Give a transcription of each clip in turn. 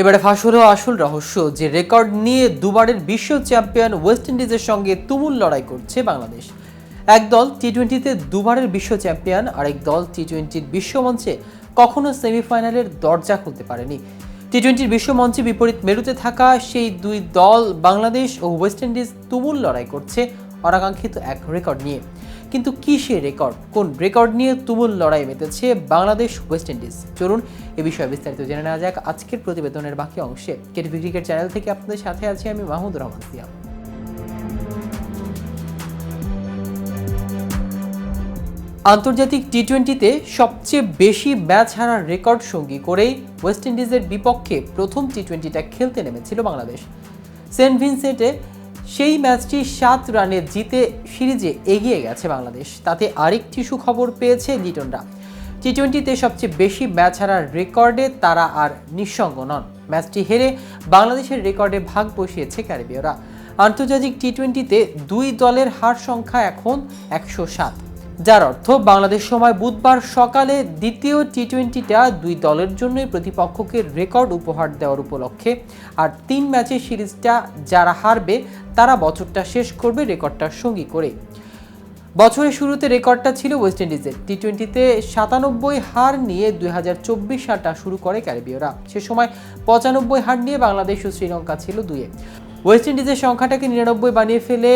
এবারে ফাঁস হলো আসল রহস্য, যে রেকর্ড নিয়ে দুবারের বিশ্ব চ্যাম্পিয়ন ওয়েস্ট ইন্ডিজের সঙ্গে তুমুল লড়াই করছে বাংলাদেশ। এক দল টি টোয়েন্টিতে দুবারের বিশ্ব চ্যাম্পিয়ন, আরেক দল টি টোয়েন্টির বিশ্বমঞ্চে কখনো সেমিফাইনালের দরজা খুলতে পারেনি। টি টোয়েন্টির বিশ্বমঞ্চে বিপরীত মেরুতে থাকা সেই দুই দল বাংলাদেশ ও ওয়েস্ট ইন্ডিজ তুমুল লড়াই করছে অনাকাঙ্ক্ষিত এক রেকর্ড নিয়ে। কিন্তু কি সে রেকর্ড কোন রেকর্ড নিয়ে তুমুল লড়াই মেতেছে বাংলাদেশ ওয়েস্ট ইন্ডিজ চলুন এ বিষয়ে বিস্তারিত জেনে নেওয়া যাক আজকের প্রতিবেদনের বাকি অংশে। কেটিভি ক্রিকেট চ্যানেল থেকে আপনাদের সাথে আছি আমি মাহমুদুর রহমান সিয়াম আন্তর্জাতিক টি টোয়েন্টিতে সবচেয়ে বেশি ম্যাচ হারার রেকর্ড সঙ্গী করেই ওয়েস্ট ইন্ডিজের বিপক্ষে প্রথম টি টোয়েন্টিটা খেলতে নেমেছিল বাংলাদেশ। সেন্ট ভিনসেন্টে সেই ম্যাচটি সাত রানে জিতে সিরিজে এগিয়ে গেছে বাংলাদেশ। তাতে আরেকটি সুখবর পেয়েছে লিটনরা। টি টোয়েন্টিতে সবচেয়ে বেশি ম্যাচ হারার রেকর্ডে তারা আর নিঃসঙ্গ নন। ম্যাচটি হেরে বাংলাদেশের রেকর্ডে ভাগ বসিয়েছে ক্যারিবীয়রা। আন্তর্জাতিক টি টোয়েন্টিতে দুই দলের হার সংখ্যা এখন একশো সাত। যার অর্থ বাংলাদেশ সময় বুধবার সকালে দ্বিতীয় টি টোয়েন্টিটা দুই দলের জন্যই প্রতিপক্ষকে রেকর্ড উপহার দেওয়ার উপলক্ষে। আর তিন ম্যাচের সিরিজটা যারা হারবে, তারা বছরটা শেষ করবে রেকর্ডটার সঙ্গী করে। বছরের শুরুতে রেকর্ডটা ছিল ওয়েস্ট ইন্ডিজের। টি টোয়েন্টিতে সাতানব্বই হার নিয়ে দুই হাজার চব্বিশ সালটা শুরু করে ক্যারিবীয়রা। সে সময় পঁচানব্বই হার নিয়ে বাংলাদেশ ও শ্রীলঙ্কা ছিল দুয়ে ওয়েস্ট ইন্ডিজের সংখ্যাটাকে নিরানব্বই বানিয়ে ফেলে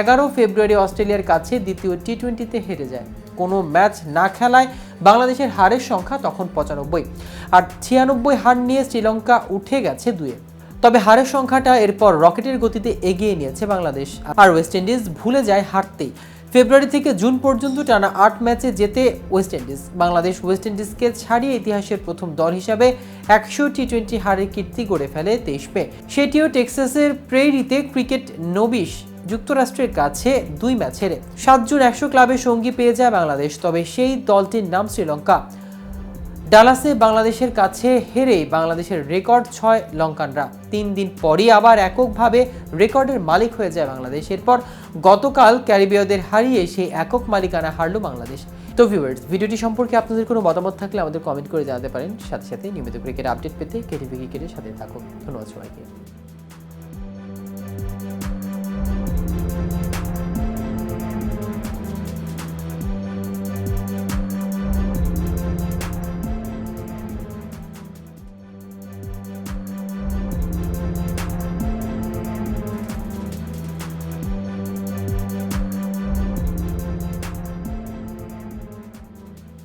এগারো ফেব্রুয়ারি অস্ট্রেলিয়ার কাছে দ্বিতীয় টি টোয়েন্টিতে হেরে যায়। কোনো ম্যাচ না খেলায় বাংলাদেশের হারের সংখ্যা তখন পঁচানব্বই। আর ছিয়ানব্বই হার নিয়ে শ্রীলঙ্কা উঠে গেছে দুয়ে। তবে হারের সংখ্যাটা এরপর রকেটের গতিতে এগিয়ে নিয়েছে বাংলাদেশ। আর ওয়েস্ট ইন্ডিজ ভুলে যায় হারতেই। ফেব্রুয়ারি থেকে জুন পর্যন্ত টানা আট ম্যাচে জেতে ওয়েস্ট ইন্ডিজ। বাংলাদেশ ওয়েস্ট ইন্ডিজকে ছাড়িয়ে ইতিহাসের প্রথম দল হিসাবে একশো টি টোয়েন্টি হারের কীর্তি গড়ে ফেলে তেইশ মে। সেটিও টেক্সাসের প্রেরিতে ক্রিকেট নবিশ যুক্তরাষ্ট্রের কাছে দুই ম্যাচ হেরে। সাত জুন একশো ক্লাবে সঙ্গী পেয়ে যায় বাংলাদেশ, তবে সেই দলটির নাম শ্রীলঙ্কা। ডালাসে বাংলাদেশের কাছে হেরে বাংলাদেশের রেকর্ড ছয় লঙ্কানরা। তিন দিন পরই আবার এককভাবে রেকর্ডের মালিক হয়ে যায় বাংলাদেশ। এরপর গতকাল ক্যারিবীয়দের হারিয়ে সেই একক মালিকানা হারল বাংলাদেশ। তো ভিউয়ার্স ভিডিওটি সম্পর্কে আপনাদের কোনো মতামত থাকলে আমাদের কমেন্ট করে জানাতে পারেন। সাথে সাথে নিয়মিত ক্রিকেট আপডেট পেতে কেটিভি ক্রিকেটের সাথে থাকুন। ধন্যবাদ সবাইকে।